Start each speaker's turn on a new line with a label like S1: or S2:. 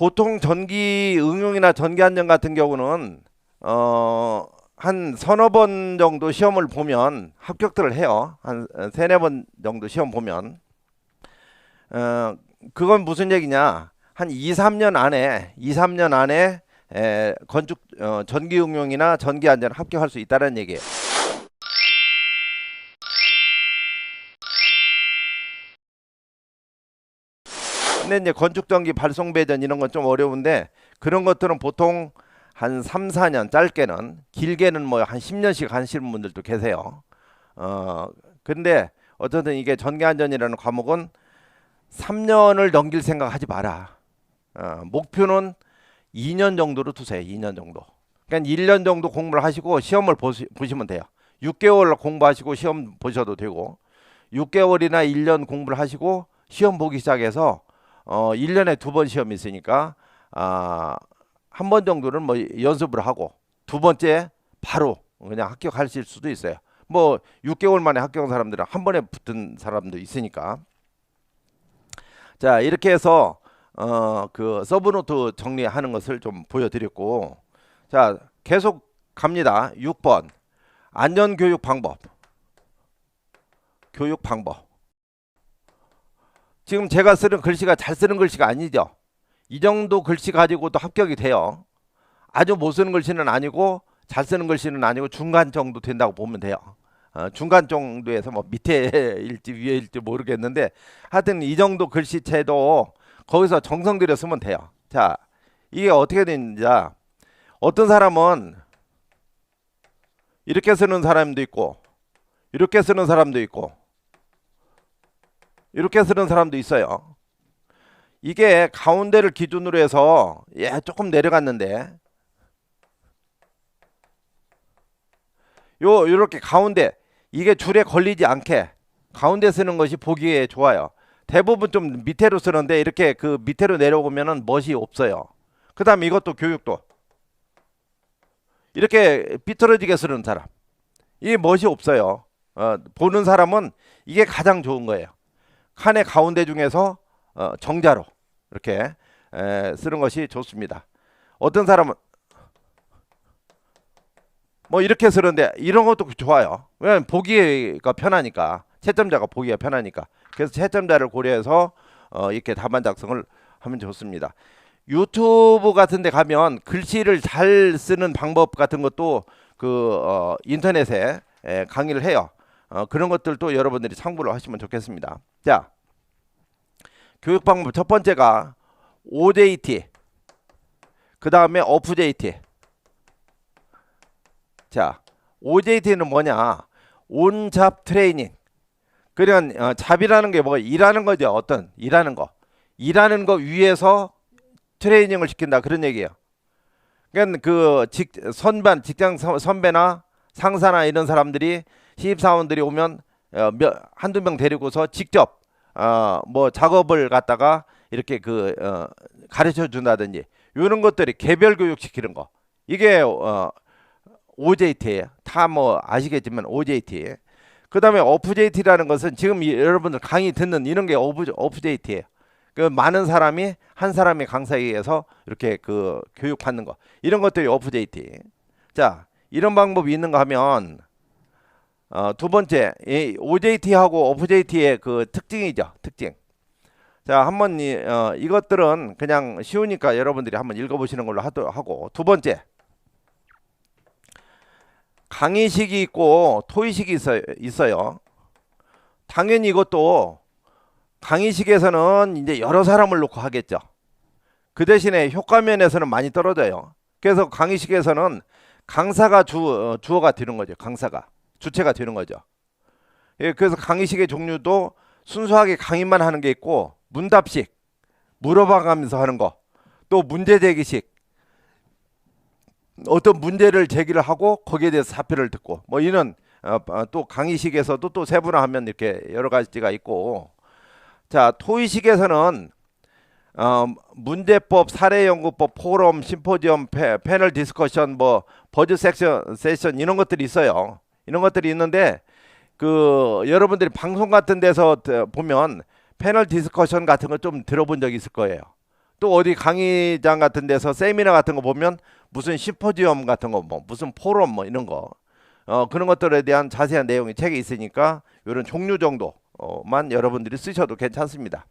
S1: 보통 전기 응용이나 전기 안전 같은 경우는 어, 한 서너 번 정도 시험을 보면 합격들을 해요. 한 세네 번 정도 시험 보면 어, 그건 무슨 얘기냐? 한 2, 3년 안에 2, 3년 안에 에, 건축 어, 전기 응용이나 전기 안전 합격할 수 있다는 얘기예요. 근데 이제 건축 전기 발송 배전 이런 건 좀 어려운데 그런 것들은 보통 한 3, 4년 짧게는 길게는 뭐 한 10년씩 하시는 분들도 계세요. 어 근데 어쨌든 이게 전기 안전이라는 과목은 3년을 넘길 생각 하지 마라. 어, 목표는 2년 정도로 두세요. 2년 정도. 그러니까 1년 정도 공부를 하시고 시험을 보시, 보시면 돼요. 6개월 공부하시고 시험 보셔도 되고 6개월이나 1년 공부를 하시고 시험 보기 시작해서 어 1년에 두 번 시험이 있으니까 아, 한 번 정도는 뭐 연습을 하고 두 번째 바로 그냥 합격하실 수도 있어요. 뭐 6개월 만에 합격한 사람들은 한 번에 붙은 사람도 있으니까. 자, 이렇게 해서 어 그 서브노트 정리하는 것을 좀 보여 드렸고 자, 계속 갑니다. 6번. 안전 교육 방법. 교육 방법. 지금 제가 쓰는 글씨가 잘 쓰는 글씨가 아니죠. 이 정도 글씨 가지고도 합격이 돼요. 아주 못 쓰는 글씨는 아니고 잘 쓰는 글씨는 아니고 중간 정도 된다고 보면 돼요. 어, 중간 정도에서 뭐 밑에일지 위에일지 모르겠는데 하여튼 이 정도 글씨체도 거기서 정성 들여 쓰면 돼요. 자, 이게 어떻게 되는지 어떤 사람은 이렇게 쓰는 사람도 있고 이렇게 쓰는 사람도 있고 이렇게 쓰는 사람도 있어요. 이게 가운데를 기준으로 해서 예 조금 내려갔는데 요 이렇게 가운데 이게 줄에 걸리지 않게 가운데 쓰는 것이 보기에 좋아요. 대부분 좀 밑으로 쓰는데 이렇게 그 밑으로 내려오면은 멋이 없어요. 그다음 에 이것도 교육도 이렇게 삐뚤어지게 쓰는 사람 이 멋이 없어요. 어, 보는 사람은 이게 가장 좋은 거예요. 칸의 가운데 중에서 어, 정자로 이렇게 에, 쓰는 것이 좋습니다. 어떤 사람은 뭐 이렇게 쓰는데 이런 것도 좋아요. 왜냐면 보기가 편하니까 채점자가 보기가 편하니까 그래서 채점자를 고려해서 어, 이렇게 답안 작성을 하면 좋습니다. 유튜브 같은 데 가면 글씨를 잘 쓰는 방법 같은 것도 그 어, 인터넷에 에, 강의를 해요. 어, 그런 것들도 여러분들이 참고를 하시면 좋겠습니다. 자, 교육 방법 첫 번째가 OJT, 그 다음에 OFJT. 자, OJT는 뭐냐? 온잡 트레이닝. 그러니까 어, 잡이라는 게 뭐 일하는 거죠. 어떤 일하는 거. 일하는 거 위에서 트레이닝을 시킨다 그런 얘기예요. 그러니까 그 직, 선반 직장 선- 선배나 상사나 이런 사람들이 신입사원들이 오면 어, 몇, 한두 명 데리고서 직접 어, 뭐 작업을 갖다가 이렇게 그 어, 가르쳐 준다든지 이런 것들이 개별 교육 시키는 거 이게 어, OJT예요. 다 뭐 아시겠지만 OJT. 그다음에 OFJT라는 것은 지금 이- 여러분들 강의 듣는 이런 게 OFJT예요. 그 많은 사람이 한 사람의 강사에 의해서 이렇게 그 교육 받는 거 이런 것들이 OFJT. 자 이런 방법이 있는가 하면 어, 두 번째 이 OJT하고 OFJT의 그 특징이죠 특징. 자 한번 이, 어, 이것들은 그냥 쉬우니까 여러분들이 한번 읽어보시는 걸로 하도, 하고 두 번째 강의식이 있고 토의식이 있어요. 있어요. 당연히 이것도 강의식에서는 이제 여러 사람을 놓고 하겠죠. 그 대신에 효과 면에서는 많이 떨어져요. 그래서 강의식에서는 강사가 주, 어, 주어가 되는 거죠. 강사가 주체가 되는 거죠. 예, 그래서 강의식의 종류도 순수하게 강의만 하는 게 있고 문답식 물어봐가면서 하는 거, 또 문제 제기식 어떤 문제를 제기를 하고 거기에 대해서 사표를 듣고 뭐 이런 어, 어, 또 강의식에서도 또 세분화하면 이렇게 여러 가지가 있고 자 토의식에서는 어, 문제법, 사례연구법, 포럼, 심포지엄, 패, 패널 디스커션, 뭐 버즈 섹션, 세션 이런 것들이 있어요. 이런 것들이 있는데 그 여러분들이 방송 같은 데서 드- 보면 패널 디스커션 같은 거 좀 들어본 적 있을 거예요. 또 어디 강의장 같은 데서 세미나 같은 거 보면 무슨 심포지엄 같은 거 뭐 무슨 포럼 뭐 이런 거 어, 그런 것들에 대한 자세한 내용이 책에 있으니까 이런 종류 정도만 여러분들이 쓰셔도 괜찮습니다.